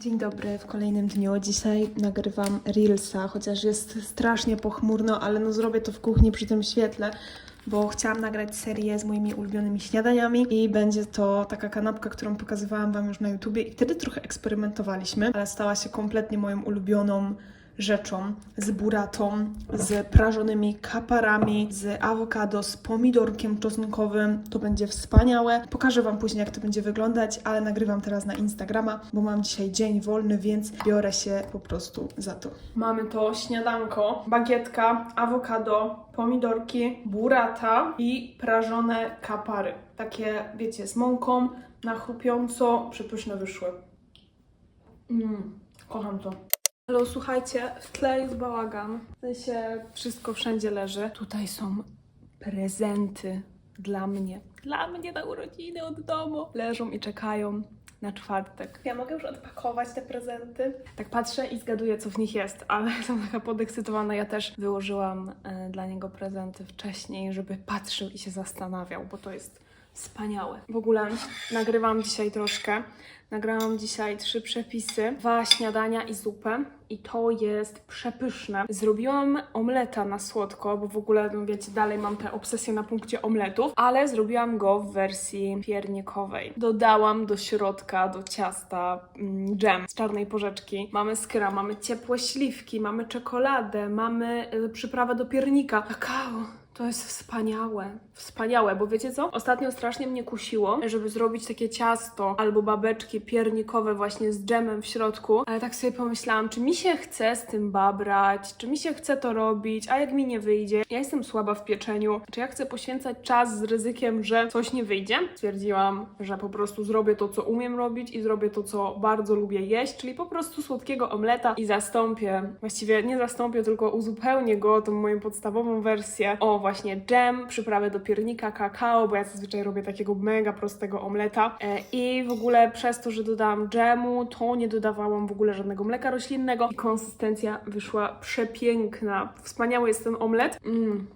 Dzień dobry w kolejnym dniu. Dzisiaj nagrywam Reelsa, chociaż jest strasznie pochmurno, ale no zrobię to w kuchni przy tym świetle, bo chciałam nagrać serię z moimi ulubionymi śniadaniami i będzie to taka kanapka, którą pokazywałam Wam już na YouTubie i wtedy trochę eksperymentowaliśmy, ale stała się kompletnie moją ulubioną rzeczą z buratą, z prażonymi kaparami, z awokado, z pomidorkiem czosnkowym. To będzie wspaniałe. Pokażę Wam później, jak to będzie wyglądać, ale nagrywam teraz na Instagrama, bo mam dzisiaj dzień wolny, więc biorę się po prostu za to. Mamy to śniadanko, bagietka, awokado, pomidorki, burata i prażone kapary. Takie, wiecie, z mąką, na chrupiąco, przepyszne wyszły. Mmm, kocham to. Ale słuchajcie, w tle jest bałagan. W sensie wszystko wszędzie leży. Tutaj są prezenty dla mnie. Dla mnie na urodziny od domu. Leżą i czekają na czwartek. Ja mogę już odpakować te prezenty. Tak patrzę i zgaduję, co w nich jest, ale jestem taka podekscytowana. Ja też wyłożyłam e, dla niego prezenty wcześniej, żeby patrzył i się zastanawiał, bo to jest wspaniałe. W ogóle nagrywam dzisiaj troszkę. Nagrałam dzisiaj trzy przepisy, dwa śniadania i zupę i to jest przepyszne. Zrobiłam omleta na słodko, bo w ogóle, no wiecie, dalej mam tę obsesję na punkcie omletów, ale zrobiłam go w wersji piernikowej. Dodałam do środka, do ciasta mm, dżem z czarnej porzeczki. Mamy skra, mamy ciepłe śliwki, mamy czekoladę, mamy y, przyprawę do piernika, kakao. To jest wspaniałe, wspaniałe, bo wiecie co? Ostatnio strasznie mnie kusiło, żeby zrobić takie ciasto albo babeczki piernikowe właśnie z dżemem w środku, ale tak sobie pomyślałam, czy mi się chce z tym babrać, czy mi się chce to robić, a jak mi nie wyjdzie? Ja jestem słaba w pieczeniu, czy ja chcę poświęcać czas z ryzykiem, że coś nie wyjdzie? Stwierdziłam, że po prostu zrobię to, co umiem robić i zrobię to, co bardzo lubię jeść, czyli po prostu słodkiego omleta i zastąpię, właściwie nie zastąpię, tylko uzupełnię go tą moją podstawową wersję o właśnie dżem, przyprawę do piernika, kakao, bo ja zazwyczaj robię takiego mega prostego omleta e, i w ogóle przez to, że dodałam dżemu, to nie dodawałam w ogóle żadnego mleka roślinnego i konsystencja wyszła przepiękna. Wspaniały jest ten omlet. Mm.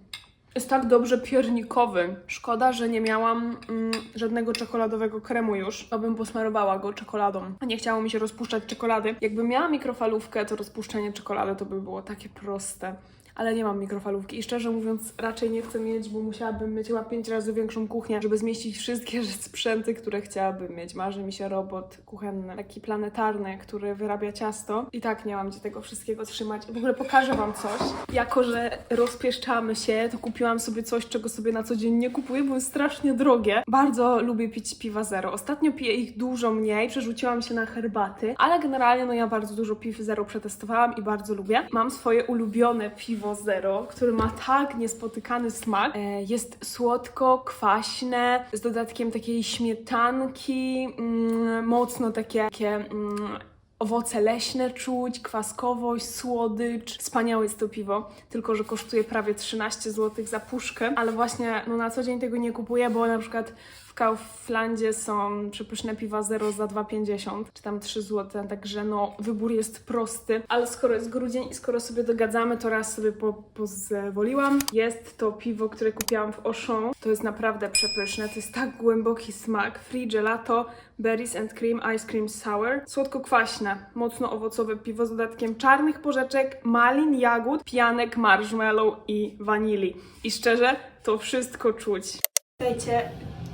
Jest tak dobrze piernikowy. Szkoda, że nie miałam mm, żadnego czekoladowego kremu już. To bym posmarowała go czekoladą. Nie chciało mi się rozpuszczać czekolady. Jakbym miała mikrofalówkę, to rozpuszczenie czekolady to by było takie proste. Ale nie mam mikrofalówki i szczerze mówiąc raczej nie chcę mieć, bo musiałabym mieć chyba pięć razy większą kuchnię, żeby zmieścić wszystkie sprzęty, które chciałabym mieć. Marzy mi się robot kuchenny, taki planetarny, który wyrabia ciasto. I tak nie mam gdzie tego wszystkiego trzymać. W ogóle pokażę Wam coś. Jako, że rozpieszczamy się, to kupiłam sobie coś, czego sobie na co dzień nie kupuję, bo jest strasznie drogie. Bardzo lubię pić piwa zero. Ostatnio piję ich dużo mniej, przerzuciłam się na herbaty, ale generalnie no ja bardzo dużo piw zero przetestowałam i bardzo lubię. Mam swoje ulubione piwo zero, które ma tak niespotykany smak. E, Jest słodko, kwaśne, z dodatkiem takiej śmietanki, mm, mocno takie, takie mm, owoce leśne czuć, kwaskowość, słodycz. Wspaniałe jest to piwo, tylko że kosztuje prawie 13 zł za puszkę, ale właśnie no, na co dzień tego nie kupuję, bo na przykład w Kauflandzie są przepyszne piwa zero za 2,50 czy tam 3 zł, także no wybór jest prosty, ale skoro jest grudzień i skoro sobie dogadzamy, to raz sobie po, pozwoliłam. Jest to piwo, które kupiłam w Auchan. To jest naprawdę przepyszne, to jest tak głęboki smak. Free gelato, berries and cream, ice cream sour. Słodko-kwaśne, mocno owocowe piwo z dodatkiem czarnych porzeczek, malin, jagód, pianek, marshmallow i wanilii. I szczerze, to wszystko czuć. Witajcie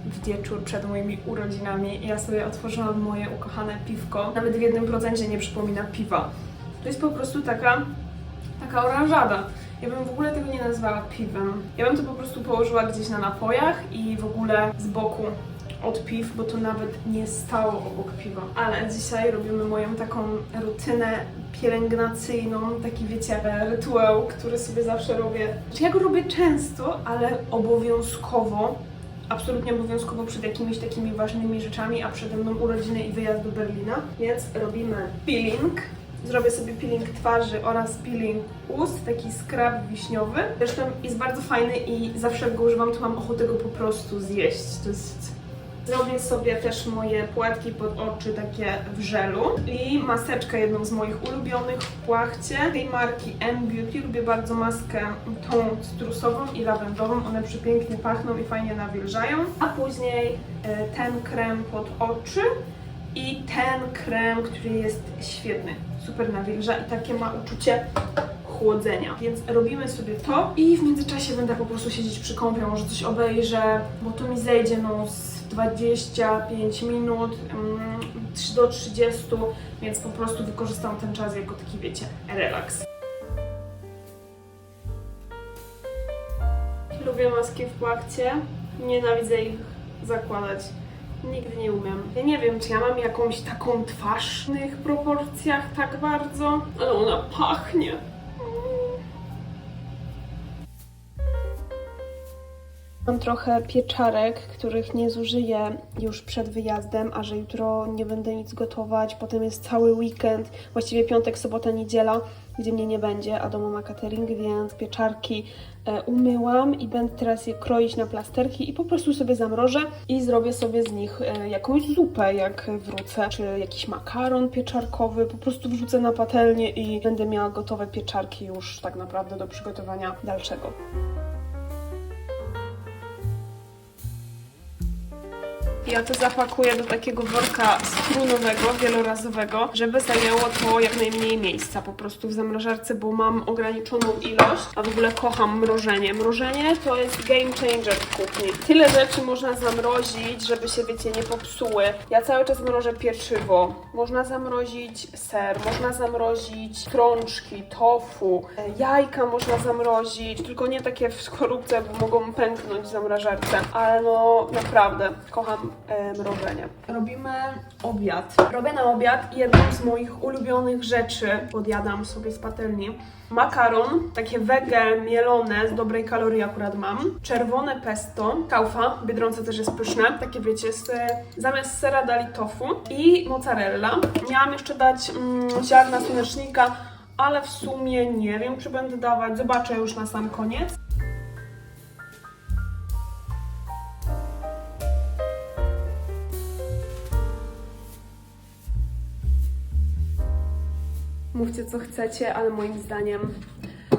w wieczór przed moimi urodzinami. Ja sobie otworzyłam moje ukochane piwko. Nawet w jednym procencie nie przypomina piwa. To jest po prostu taka, taka oranżada. Ja bym w ogóle tego nie nazwała piwem. Ja bym to po prostu położyła gdzieś na napojach i w ogóle z boku od piw, bo to nawet nie stało obok piwa. Ale dzisiaj robimy moją taką rutynę pielęgnacyjną, taki wiecie, rytuał, który sobie zawsze robię. Znaczy ja go robię często, ale obowiązkowo absolutnie obowiązkowo przed jakimiś takimi ważnymi rzeczami, a przede mną urodziny i wyjazd do Berlina, więc robimy peeling. Zrobię sobie peeling twarzy oraz peeling ust, taki scrub wiśniowy. Zresztą jest bardzo fajny i zawsze go używam, to mam ochotę go po prostu zjeść. To jest Zrobię sobie też moje płatki pod oczy takie w żelu i maseczkę jedną z moich ulubionych w płachcie tej marki M-Beauty. Lubię bardzo maskę tą cytrusową i lawendową. One przepięknie pachną i fajnie nawilżają. A później e, ten krem pod oczy i ten krem, który jest świetny, super nawilża i takie ma uczucie chłodzenia. Więc robimy sobie to i w międzyczasie będę po prostu siedzieć przy kąpie, może coś obejrzę, bo to mi zejdzie no z 25 minut mm, do 30, więc po prostu wykorzystam ten czas jako taki, wiecie, relaks. Lubię maski w płachcie, nienawidzę ich zakładać. Nigdy nie umiem. Ja nie wiem, czy ja mam jakąś taką twarz w tych proporcjach tak bardzo, ale ona pachnie. Mam trochę pieczarek, których nie zużyję już przed wyjazdem, a że jutro nie będę nic gotować. Potem jest cały weekend, właściwie piątek, sobota, niedziela, gdzie mnie nie będzie, a domu ma catering, więc pieczarki e, umyłam i będę teraz je kroić na plasterki i po prostu sobie zamrożę i zrobię sobie z nich e, jakąś zupę, jak wrócę, czy jakiś makaron pieczarkowy, po prostu wrzucę na patelnię i będę miała gotowe pieczarki już tak naprawdę do przygotowania dalszego. Ja to zapakuję do takiego worka strunowego, wielorazowego, żeby zajęło to jak najmniej miejsca po prostu w zamrażarce, bo mam ograniczoną ilość, a w ogóle kocham mrożenie. Mrożenie to jest game changer w kuchni. Tyle rzeczy można zamrozić, żeby się, wiecie, nie popsuły. Ja cały czas mrożę pieczywo. Można zamrozić ser, można zamrozić trączki, tofu, e, jajka można zamrozić, tylko nie takie w skorupce, bo mogą pęknąć w zamrażarce, ale no naprawdę kocham mrożenie. Robimy obiad. Robię na obiad jedną z moich ulubionych rzeczy, podjadam sobie z patelni. Makaron, takie wege mielone, z dobrej kalorii akurat mam. Czerwone pesto, kaufa, Biedronce też jest pyszne. Takie wiecie, z, zamiast sera dali tofu i mozzarella. Miałam jeszcze dać mm, ziarna słonecznika, ale w sumie nie wiem, czy będę dawać. Zobaczę już na sam koniec. Mówcie co chcecie, ale moim zdaniem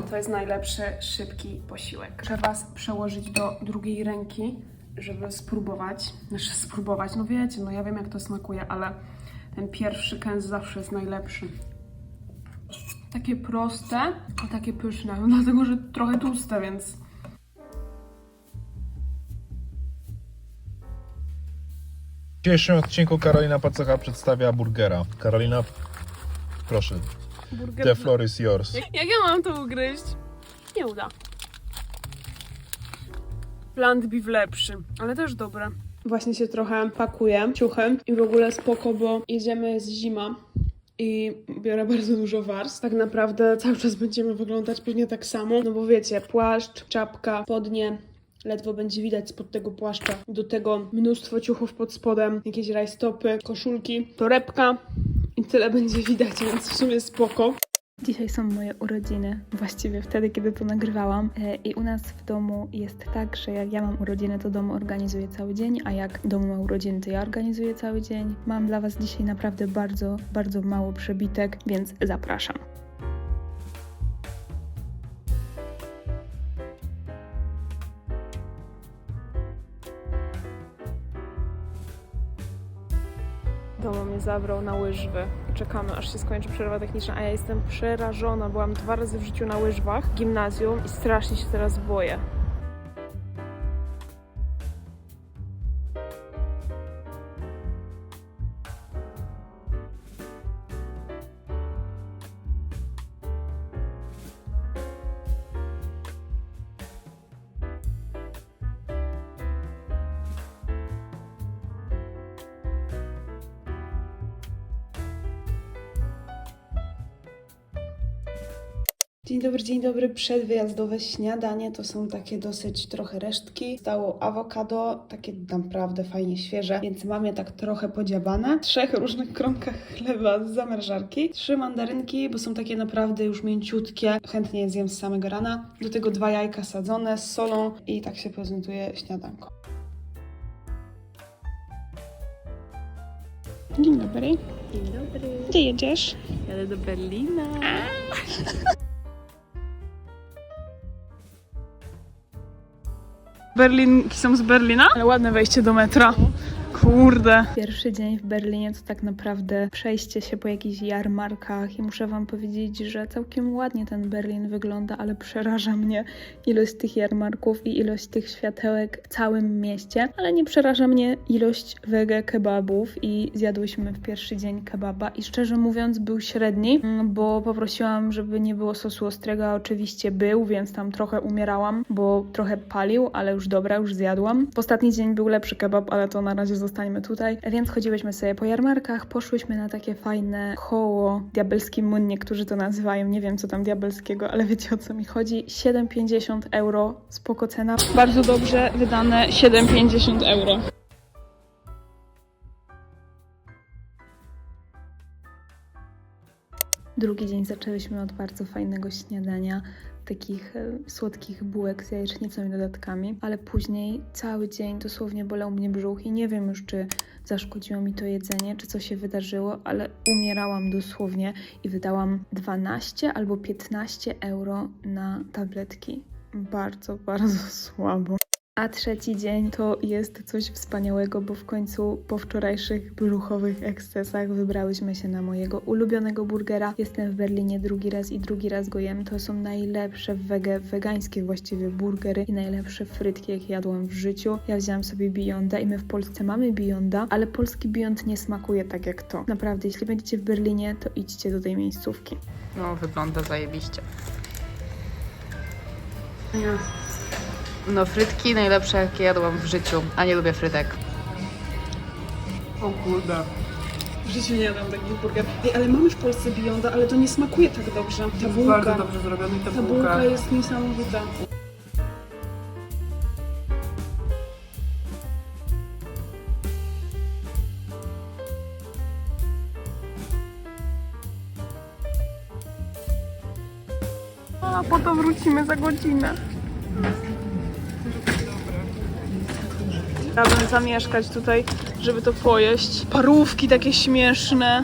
to jest najlepszy, szybki posiłek. Trzeba was przełożyć do drugiej ręki, żeby spróbować. Znaczy spróbować, no wiecie, no ja wiem jak to smakuje, ale ten pierwszy kęs zawsze jest najlepszy. Takie proste, a takie pyszne, no dlatego, że trochę tłuste, więc... W dzisiejszym odcinku Karolina Pacocha przedstawia burgera. Karolina, proszę, Burger the floor is yours. Jak, ja mam to ugryźć? Nie uda. Plant beef lepszy, ale też dobre. Właśnie się trochę pakuję ciuchem i w ogóle spoko, bo jedziemy z zima i biorę bardzo dużo warstw. Tak naprawdę cały czas będziemy wyglądać pewnie tak samo, no bo wiecie, płaszcz, czapka, spodnie, ledwo będzie widać spod tego płaszcza. Do tego mnóstwo ciuchów pod spodem, jakieś rajstopy, koszulki, torebka tyle będzie widać, więc w sumie spoko. Dzisiaj są moje urodziny, właściwie wtedy, kiedy to nagrywałam. E, I u nas w domu jest tak, że jak ja mam urodziny, to dom organizuje cały dzień, a jak dom ma urodziny, to ja organizuję cały dzień. Mam dla Was dzisiaj naprawdę bardzo, bardzo mało przebitek, więc zapraszam. Domo mnie zabrał na łyżwy. Czekamy, aż się skończy przerwa techniczna, a ja jestem przerażona. Byłam dwa razy w życiu na łyżwach w gimnazjum i strasznie się teraz boję. Dzień dobry, dzień dobry. Przedwyjazdowe śniadanie to są takie dosyć trochę resztki. Stało awokado, takie naprawdę fajnie świeże, więc mam je tak trochę podziabane. W trzech różnych kromkach chleba z zamrażarki. Trzy mandarynki, bo są takie naprawdę już mięciutkie. Chętnie je zjem z samego rana. Do tego dwa jajka sadzone z solą i tak się prezentuje śniadanko. Dzień dobry. Dzień dobry, Gdzie jedziesz? jadę do Berlina. Berlinki są z Berlina? Ale ładne wejście do metra. Kurde. Pierwszy dzień w Berlinie to tak naprawdę przejście się po jakichś jarmarkach i muszę wam powiedzieć, że całkiem ładnie ten Berlin wygląda, ale przeraża mnie ilość tych jarmarków i ilość tych światełek w całym mieście, ale nie przeraża mnie ilość wege kebabów i zjadłyśmy w pierwszy dzień kebaba i szczerze mówiąc był średni, mm, bo poprosiłam, żeby nie było sosu ostrego, a oczywiście był, więc tam trochę umierałam, bo trochę palił, ale już dobra, już zjadłam. W ostatni dzień był lepszy kebab, ale to na razie zostańmy tutaj. Więc chodziłyśmy sobie po jarmarkach, poszłyśmy na takie fajne koło, diabelski mun niektórzy to nazywają, nie wiem co tam diabelskiego, ale wiecie o co mi chodzi. 7,50 euro, spoko cena. Bardzo dobrze wydane 7,50 euro. Drugi dzień zaczęliśmy od bardzo fajnego śniadania, takich e, słodkich bułek z jajecznicą i dodatkami, ale później cały dzień dosłownie bolał mnie brzuch i nie wiem już, czy zaszkodziło mi to jedzenie, czy co się wydarzyło, ale umierałam dosłownie i wydałam 12 albo 15 euro na tabletki. Bardzo, bardzo słabo. A trzeci dzień to jest coś wspaniałego, bo w końcu po wczorajszych brzuchowych ekscesach wybrałyśmy się na mojego ulubionego burgera. Jestem w Berlinie drugi raz i drugi raz go jem. To są najlepsze wege, wegańskie właściwie burgery i najlepsze frytki, jakie jadłam w życiu. Ja wzięłam sobie Beyonda i my w Polsce mamy Beyonda, ale polski Beyond nie smakuje tak jak to. Naprawdę, jeśli będziecie w Berlinie, to idźcie do tej miejscówki. No, wygląda zajebiście. No, frytki najlepsze, jakie jadłam w życiu, a nie lubię frytek. O kurde. W życiu nie jadam takich burgerów. Ej, ale mamy w Polsce Beyonda, ale to nie smakuje tak dobrze. Ta bułka, dobrze zrobiony i ta, ta bułka jest niesamowita. A potem wrócimy za godzinę. Chciałabym zamieszkać tutaj, żeby to pojeść. Parówki takie śmieszne.